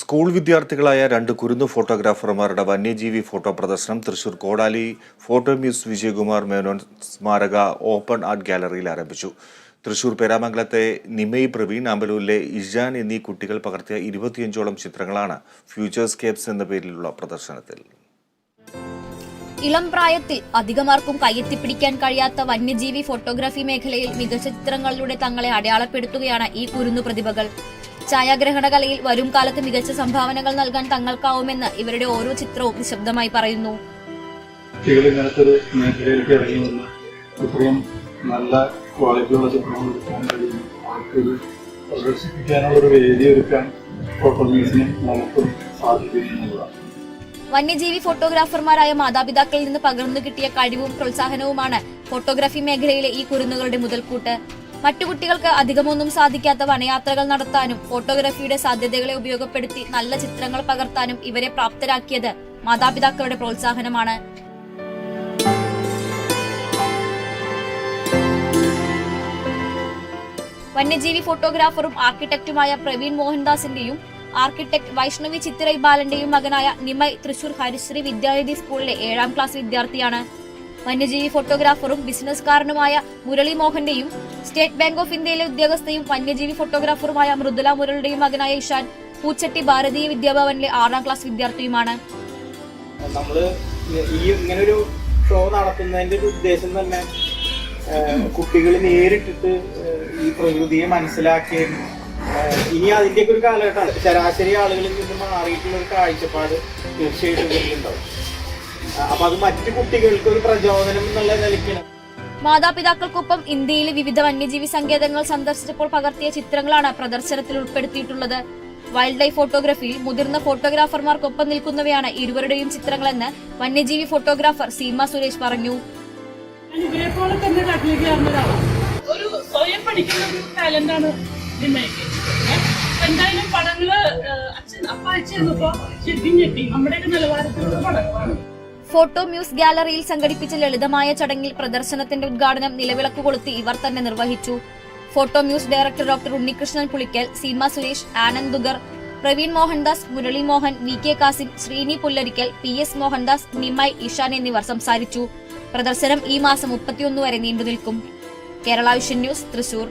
School വിദ്യാർത്ഥികളായ രണ്ട് കുരുന്നു ഫോട്ടോഗ്രാഫർമാരുടെ വന്യജീവി photo പ്രദർശനം തൃശൂർ കോടാലി ഫോട്ടോ മ്യൂസ് വിജയകുമാർ മേനോൻ സ്മാരക ഓപ്പൺ ആർട്ട് ഗാലറിയിൽ ആരംഭിച്ചു. തൃശൂർ പേരാമംഗലത്തെ നിമയ് പ്രവീൺ അമ്പലൂരിലെ ഇഷാൻ എന്നീ കുട്ടികൾ പകർത്തിയ ഇരുപത്തിയഞ്ചോളം ചിത്രങ്ങളാണ് ഫ്യൂച്ചേഴ്സ്കേപ്സ് എന്ന പേരിലുള്ള പ്രദർശനത്തിൽ. ഇളം പ്രായത്തിൽ അധികമാർക്കും കയ്യെത്തിപ്പിടിക്കാൻ കഴിയാത്ത വന്യജീവി ഫോട്ടോഗ്രാഫി മേഖലയിൽ മികച്ച ചിത്രങ്ങളിലൂടെ തങ്ങളെ അടയാളപ്പെടുത്തുകയാണ് ഈ കുരുന്നു പ്രതിഭകൾ. ഛായാഗ്രഹണ കലയിൽ വരും കാലത്ത് മികച്ച സംഭാവനകൾ നൽകാൻ തങ്ങൾക്കാവുമെന്ന് ഇവരുടെ ഓരോ ചിത്രവും നിശബ്ദമായി പറയുന്നു. കുട്ടികൾ ഇങ്ങനത്തെ ഒരു മേഖലയിലേക്ക് ഇറങ്ങി വന്ന് ഇത്രയും നല്ല ക്വാളിറ്റിയുള്ള ചിത്രങ്ങൾ എടുക്കാൻ കഴിയുന്നു. അവർക്കൊരു വേദി ഒരുക്കാൻ ഫോട്ടോ മ്യൂസിയം നമുക്കും സാധിക്കുന്നുള്ളതാണ് വന്യജീവി ഫോട്ടോഗ്രാഫർമാരായ മാതാപിതാക്കളിൽ നിന്ന് പകർന്നു കിട്ടിയ കഴിവും പ്രോത്സാഹനവുമാണ് ഫോട്ടോഗ്രാഫി മേഖലയിലെ ഈ കുരുന്നുകളുടെ മുതൽക്കൂട്ട്. മറ്റു കുട്ടികൾക്ക് അധികമൊന്നും സാധിക്കാത്ത വനയാത്രകൾ നടത്താനും ഫോട്ടോഗ്രാഫിയുടെ സാധ്യതകളെ ഉപയോഗപ്പെടുത്തി നല്ല ചിത്രങ്ങൾ പകർത്താനും ഇവരെ പ്രാപ്തരാക്കിയത് മാതാപിതാക്കളുടെ പ്രോത്സാഹനമാണ്. വന്യജീവി ഫോട്ടോഗ്രാഫറും ആർക്കിടെക്റ്റുമായ പ്രവീൺ മോഹൻദാസിന്റെയും ആർക്കിടെക്ട് വൈഷ്ണവി ചിത്തിരൈ ബാലന്റെയും മകനായ നിമയ് തൃശൂർ ഹരിശ്രീ വിദ്യാനിധി സ്കൂളിലെ ഏഴാം ക്ലാസ് വിദ്യാർത്ഥിയാണ്. വന്യജീവി ഫോട്ടോഗ്രാഫറും ബിസിനസ്സുകാരനുമായ മുരളി മോഹന്റെയും സ്റ്റേറ്റ് ബാങ്ക് ഓഫ് ഇന്ത്യയിലെ ഉദ്യോഗസ്ഥയും വന്യജീവി ഫോട്ടോഗ്രാഫറുമായ മൃദുല മുരളിയുടെയും മകനായ ഇഷാൻ പൂച്ചട്ടി ഭാരതീയ വിദ്യാഭവനിലെ ആറാം ക്ലാസ് വിദ്യാർത്ഥിയുമാണ്. നമ്മൾ ഈ ഇങ്ങനൊരു ഷോ നടത്തുന്നതിന്റെ ഒരു ഉദ്ദേശം തന്നെ കുട്ടികൾ നേരിട്ടിട്ട് ഈ പ്രകൃതിയെ മനസ്സിലാക്കുകയും ഇനി അതിന്റെയൊക്കെ ഒരു കാലഘട്ടമാണ് ശരാശരി ആളുകളിൽ നിന്ന് മാറിയിട്ടുള്ള ഒരു കാഴ്ചപ്പാട് തീർച്ചയായിട്ടും ആ, അപ്പൊ അത് മറ്റു കുട്ടികൾക്ക് ഒരു പ്രചോദനം എന്നുള്ള നിലയ്ക്കാണ് മാതാപിതാക്കൾക്കൊപ്പം ഇന്ത്യയിലെ വിവിധ വന്യജീവി സങ്കേതങ്ങൾ സന്ദർശിച്ചപ്പോൾ പകർത്തിയ ചിത്രങ്ങളാണ് പ്രദർശനത്തിൽ ഉൾപ്പെടുത്തിയിട്ടുള്ളത്. വൈൽഡ് ലൈഫ് ഫോട്ടോഗ്രാഫിയിൽ മുതിർന്ന ഫോട്ടോഗ്രാഫർമാർക്കൊപ്പം നിൽക്കുന്നവയാണ് ഇരുവരുടെയും ചിത്രങ്ങളെന്ന് വന്യജീവി ഫോട്ടോഗ്രാഫർ സീമ സുരേഷ് പറഞ്ഞു. ഒരു സ്വയം പഠിക്കുന്ന ഒരു ടാലന്റാണ് നിമ്മയ്ക്ക്. എന്തായാലും പടങ്ങൾ അച്ഛൻ അപ്പ അയച്ചു തന്നപ്പോ ശരിക്കും ഞെട്ടി. നമ്മുടെയൊക്കെ നിലവാരത്തിലുള്ള പടങ്ങളാണ്. ഫോട്ടോ മ്യൂസ് ഗാലറിയിൽ സംഘടിപ്പിച്ച ലളിതമായ ചടങ്ങിൽ പ്രദർശനത്തിന്റെ ഉദ്ഘാടനം നിലവിളക്ക് കൊളുത്തി ഇവർ തന്നെ നിർവഹിച്ചു. Photo muse director doctor Unnikrishnan Pulikkal Seema Suresh Anand Dugar Praveen Mohandas Murali Mohan V K Kasim Sreeni Pullarikkal P S Mohandas Nimay Ishan എന്നിവർ സംസാരിച്ചു. പ്രദർശനം ഈ മാസം മുപ്പത്തിയൊന്ന് വരെ നീണ്ടുനിൽക്കും കേരള വിഷൻ ന്യൂസ് തൃശൂർ.